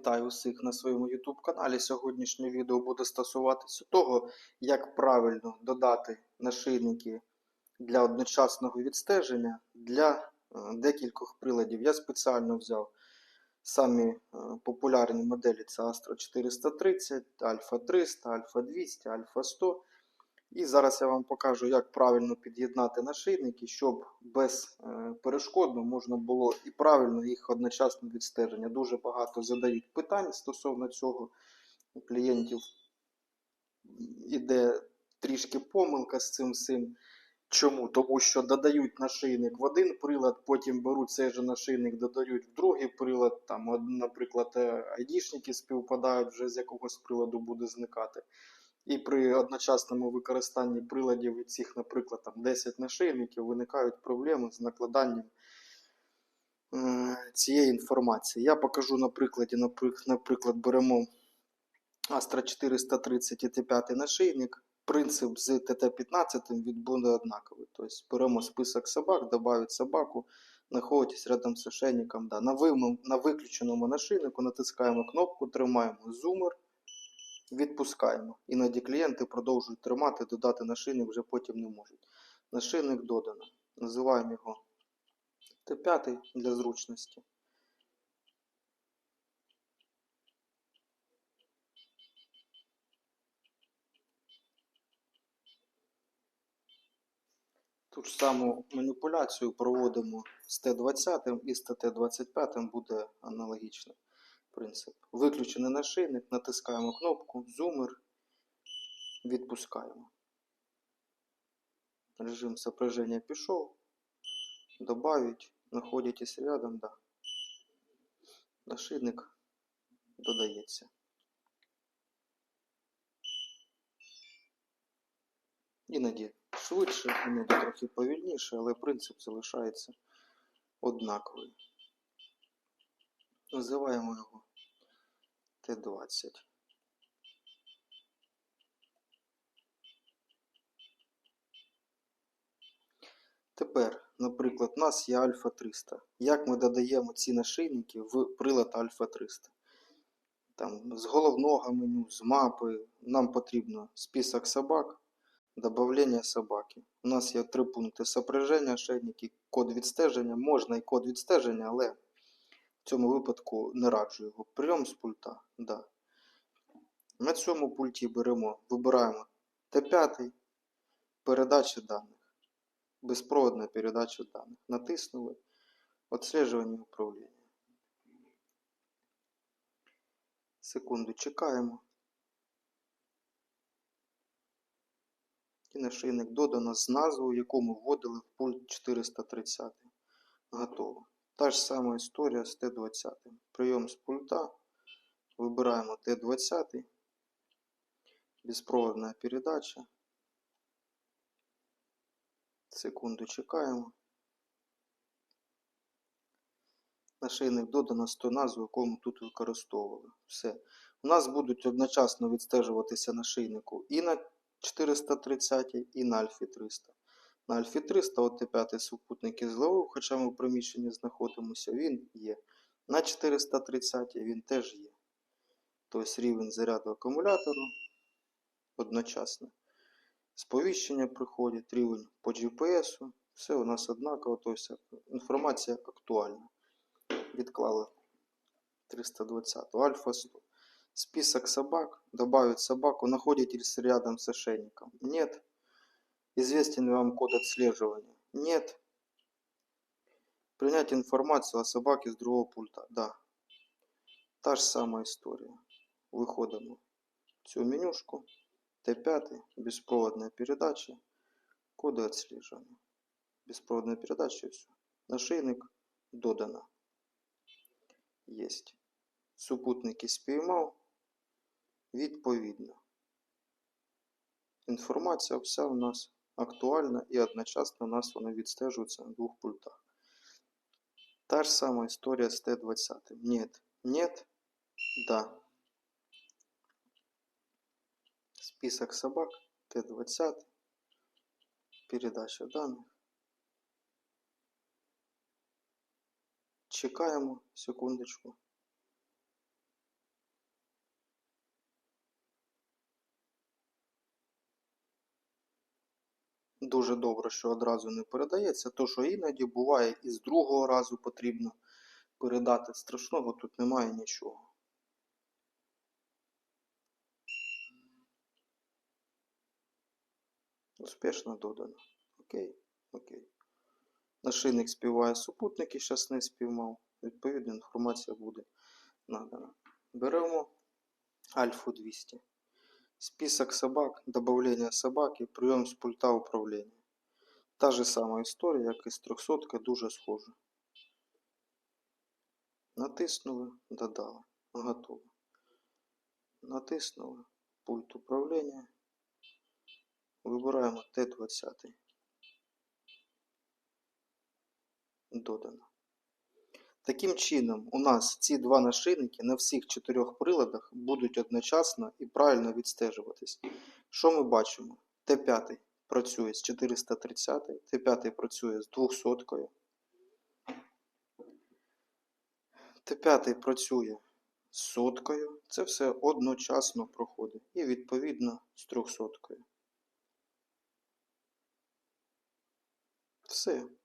Вітаю усіх на своєму YouTube каналі. Сьогоднішнє відео буде стосуватися того, як правильно додати нашийники для одночасного відстеження для е, декількох приладів. Я спеціально взяв самі е, популярні моделі: це Astra 430, Alpha 300, Alpha 200, Alpha 100. І зараз я вам покажу, як правильно під'єднати нашийники, щоб безперешкодно можна було і правильно їх одночасно відстеження. Дуже багато задають питань стосовно цього. У клієнтів іде трішки помилка з цим всім. Чому? Тому що додають нашийник в один прилад, потім беруть цей же нашийник, додають в другий прилад. Там, наприклад, е, айдішники співпадають вже з якогось приладу буде зникати. І при одночасному використанні приладів від цих, наприклад, там 10 нашийників виникають проблеми з накладанням е, цієї інформації. Я покажу на прикладі, наприклад, беремо Astra 430 і Т5 нашийник. Принцип з ТТ-15 від буде однаковий. Тобто беремо список собак, додають собаку, знаходитесь рядом з ошейником. Да. На, вим- на виключеному нашийнику натискаємо кнопку, тримаємо зумер, відпускаємо. Іноді клієнти продовжують тримати, додати нашийник вже потім не можуть. Нашийник додано. Називаємо його Т5 для зручності. Ту ж саму маніпуляцію проводимо з Т20 і з ТТ25 буде аналогічний принцип. Виключений нашийник, натискаємо кнопку, зумер, відпускаємо. Режим сопряжения пішов. Добавить, знаходитесь рядом, да. Нашийник додається. Іноді швидше, іноді трохи повільніше, але принцип залишається однаковий. Називаємо його Т20. Тепер, наприклад, у нас є Альфа 300. Як ми додаємо ці нашийники в прилад Альфа 300? Там, з головного меню, з мапи. Нам потрібно список собак, Добавлення собаки. У нас є три пункти сопряження, ошейники, код відстеження. Можна і код відстеження, але в цьому випадку не раджу його. Прийом з пульта. Да. На цьому пульті беремо, вибираємо Т5, передача даних. Безпроводна передача даних. Натиснули. Отслежування управління. Секунду чекаємо. І нашийник додано з назвою, яку ми вводили в пульт 430. Готово. Та ж сама історія з Т20. Прийом з пульта. Вибираємо Т20. Безпроводна передача. Секунду чекаємо. Нашийник додано з ту назву, яку ми тут використовували. Все. У нас будуть одночасно відстежуватися нашийнику і на 430 і на Альфі 300. На Альфі 300 от Т5 супутник із зловив, хоча ми в приміщенні знаходимося, він є. На 430 він теж є. Тобто рівень заряду акумулятору одночасно. Сповіщення приходить, рівень по GPS, все у нас однаково, тобто інформація актуальна. Відклали 320 Альфа 100. Список собак, добавить собаку, находитесь рядом с ошейником. Нет. Известен ли вам код отслеживания? Нет. Принять информацию о собаке с другого пульта? Да. Та же самая история. Выходим в цю менюшку. Т5, беспроводная передача, коды отслеживания. Беспроводная передача и все. Нашийник додано. Есть. Супутники спіймав. Відповідно. Інформація вся у нас актуальна і одночасно у нас вона відстежується на двох пультах. Та ж сама історія з Т-20. Нет, нет, да. Список собак, Т-20, передача даних. Чекаємо секундочку. Дуже добре, що одразу не передається, то що іноді буває і з другого разу потрібно передати. Страшного тут немає нічого. Успішно додано. Окей, окей. Нашийник співає супутники, зараз не співмав. Відповідно, інформація буде надана. Беремо альфу 200. Список собак, добавление собаки, прийом з пульта управління. Та же сама історія, як і з 300 дуже схожа. Натиснули, додали. Готово. Натиснули пульт управління. Вибираємо Т20. Додано. Таким чином, у нас ці два нашийники на всіх чотирьох приладах будуть одночасно і правильно відстежуватись. Що ми бачимо? Т5 працює з 430, Т5 працює з 200. Т5 працює з соткою. Це все одночасно проходить. І відповідно з 300. Все.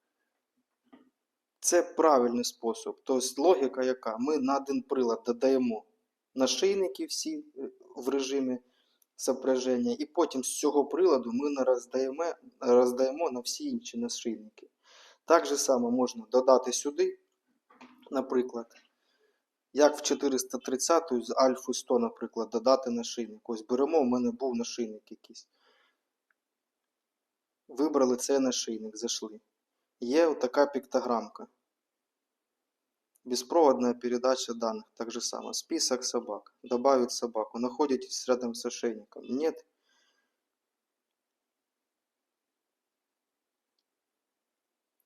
Це правильний спосіб. Тобто логіка яка? Ми на один прилад додаємо нашийники всі е, в режимі сопряження, і потім з цього приладу ми роздаємо, роздаємо на всі інші нашийники. Так же само можна додати сюди, наприклад, як в 430 з альфи 100, наприклад, додати нашийник. Ось беремо, у мене був нашийник якийсь. Вибрали цей нашийник, зайшли. Є така пиктограмка. Беспроводная передача данных. Так же само. Список собак. Добавить собаку. Находитесь рядом с ошейником. Нет.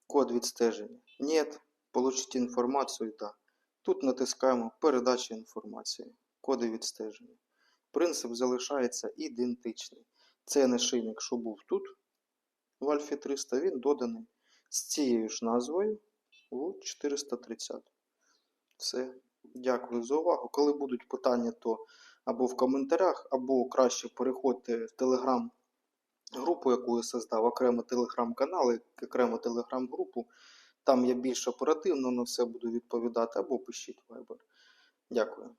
Код відстеження. Нет. Получить інформацію. Да. Тут натискаємо передача інформації. Коди відстеження. Принцип залишається ідентичний. Цей нашийник, що був тут, в Альфі 300, він доданий з цією ж назвою у 430. Все. Дякую за увагу. Коли будуть питання, то або в коментарях, або краще переходьте в телеграм-групу, яку я создав, окремо телеграм-канал, і окремо телеграм-групу. Там я більш оперативно на все буду відповідати, або пишіть вайбер. Дякую.